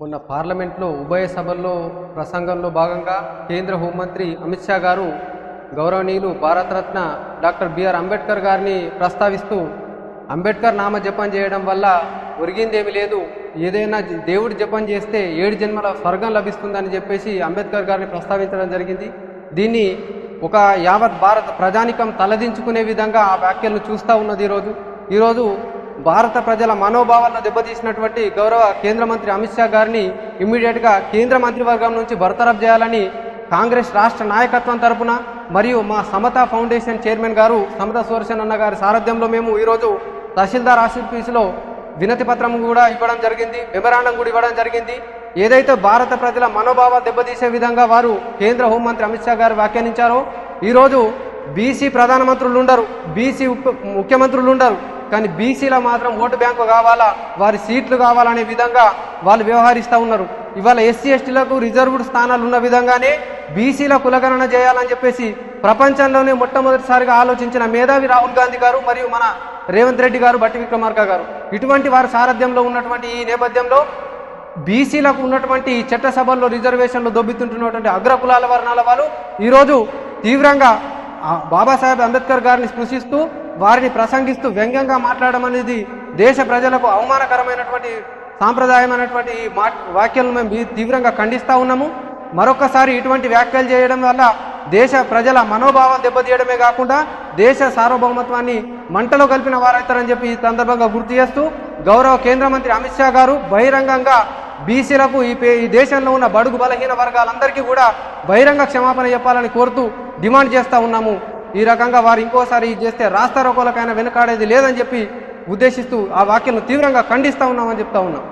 మొన్న పార్లమెంట్లో ఉభయ సభల్లో ప్రసంగంలో భాగంగా కేంద్ర హోంమంత్రి అమిత్ షా గారు గౌరవనీయులు భారతరత్న డాక్టర్ బిఆర్ అంబేద్కర్ గారిని ప్రస్తావిస్తూ అంబేద్కర్ నామ జపం చేయడం వల్ల ఒరిగిందేమీ లేదు. ఏదైనా దేవుడు జపం చేస్తే ఏడు జన్మల స్వర్గం లభిస్తుందని చెప్పేసి అంబేద్కర్ గారిని ప్రస్తావించడం జరిగింది. దీన్ని ఒక యావత్ భారత ప్రజానికం తలదించుకునే విధంగా ఆ వ్యాఖ్యలను చూస్తూ ఉన్నది ఈరోజు ఈరోజు భారత ప్రజల మనోభావాలను దెబ్బతీసినటువంటి గౌరవ కేంద్ర మంత్రి అమిత్ షా గారిని ఇమ్మీడియట్గా కేంద్ర మంత్రివర్గం నుంచి బర్తరఫ్ చేయాలని కాంగ్రెస్ రాష్ట్ర నాయకత్వం తరపున మరియు మా సమత ఫౌండేషన్ చైర్మన్ గారు సమత సుదర్శన్ అన్న గారి సారథ్యంలో మేము ఈరోజు తహసీల్దార్ ఆఫీసులో వినతి పత్రం కూడా ఇవ్వడం జరిగింది మెమరాండం కూడా ఇవ్వడం జరిగింది. ఏదైతే భారత ప్రజల మనోభావాలు దెబ్బతీసే విధంగా వారు కేంద్ర హోంమంత్రి అమిత్ షా గారు వ్యాఖ్యానించారో ఈరోజు బీసీ ప్రధానమంత్రులు ఉండరు బీసీ ఉప ముఖ్యమంత్రులు ఉండరు. కానీ బీసీలో మాత్రం ఓటు బ్యాంకు కావాలా? వారి సీట్లు కావాలనే విధంగా వాళ్ళు వ్యవహరిస్తూ ఉన్నారు. ఇవాళ ఎస్సీ ఎస్టీలకు రిజర్వ్డ్ స్థానాలు ఉన్న విధంగానే బీసీల కులగణన చేయాలని చెప్పేసి ప్రపంచంలోనే మొట్టమొదటిసారిగా ఆలోచించిన మేధావి రాహుల్ గాంధీ గారు మరియు మన రేవంత్ రెడ్డి గారు బట్టి విక్రమార్క గారు. ఇటువంటి వారి సారథ్యంలో ఉన్నటువంటి ఈ నేపథ్యంలో బీసీలకు ఉన్నటువంటి ఈ చట్టసభల్లో రిజర్వేషన్లు దొబ్బితుంటున్నటువంటి అగ్ర కులాల వర్ణాల వాళ్ళు ఈరోజు తీవ్రంగా బాబాసాహెబ్ అంబేద్కర్ గారిని స్పృశిస్తూ వారిని ప్రసంగిస్తూ వ్యంగ్యంగా మాట్లాడడం అనేది దేశ ప్రజలకు అవమానకరమైనటువంటి సాంప్రదాయమైనటువంటి ఈ మా వ్యాఖ్యలను మేము తీవ్రంగా ఖండిస్తూ ఉన్నాము. మరొకసారి ఇటువంటి వ్యాఖ్యలు చేయడం వల్ల దేశ ప్రజల మనోభావం దెబ్బతీయడమే కాకుండా దేశ సార్వభౌమత్వాన్ని మంటలో కలిపిన వారైతారని చెప్పి ఈ సందర్భంగా గుర్తు చేస్తూ గౌరవ కేంద్ర మంత్రి అమిత్ షా గారు బహిరంగంగా బీసీలకు ఈ పే- ఈ దేశంలో ఉన్న బడుగు బలహీన వర్గాలందరికీ కూడా బహిరంగ క్షమాపణ చెప్పాలని కోరుతూ డిమాండ్ చేస్తూ ఉన్నాము. ఈ రకంగా వారు ఇంకోసారి ఇది చేస్తే రాస్తారోకోలకైనా వెనుకాడేది లేదని చెప్పి ఉద్దేశిస్తూ ఆ వాక్యను తీవ్రంగా ఖండిస్తూ ఉన్నామని చెప్తా ఉన్నాం.